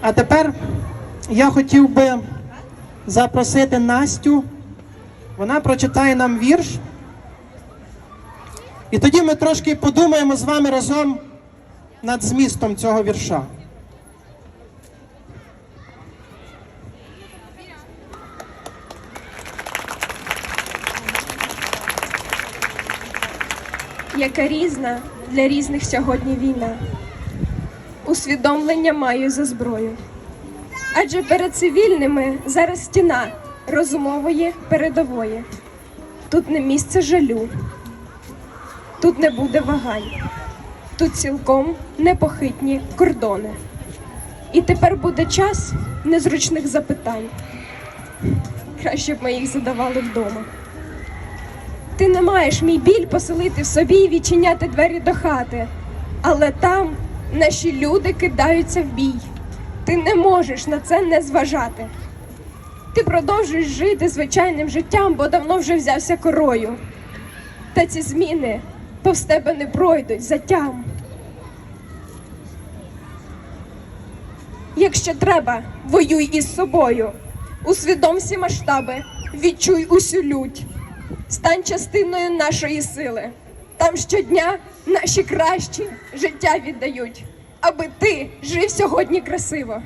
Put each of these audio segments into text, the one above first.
А тепер я хотів би запросити Настю. Вона прочитає нам вірш. І тоді ми трошки подумаємо з вами разом над змістом цього вірша. яка різна для різних сьогодні війна. Усвідомлення маю за зброю. Адже перед цивільними зараз стіна розумової передової. Тут не місце жалю, тут не буде вагань, тут цілком непохитні кордони. І тепер буде час незручних запитань. Краще б ми їх задавали вдома. Ти не маєш мій біль поселити в собі і відчиняти двері до хати. Але там наші люди кидаються в бій. Ти не можеш на це не зважати. Ти продовжуєш жити звичайним життям, бо давно вже взявся корою. Та ці зміни повз тебе не пройдуть затям. Якщо треба, воюй із собою. Усвідом всі масштаби, відчуй усю лють. Стань частиною нашої сили. Там щодня наші кращі життя віддають, аби ти жив сьогодні красиво.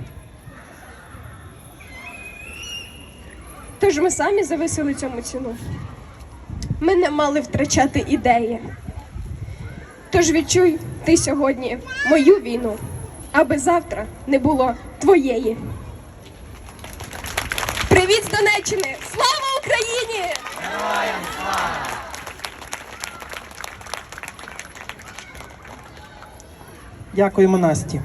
Тож ми самі зависили цьому ціну. Ми не мали втрачати ідеї. Тож відчуй ти сьогодні мою війну, аби завтра не було твоєї. Привіт з Донеччини! Дякуємо Насті.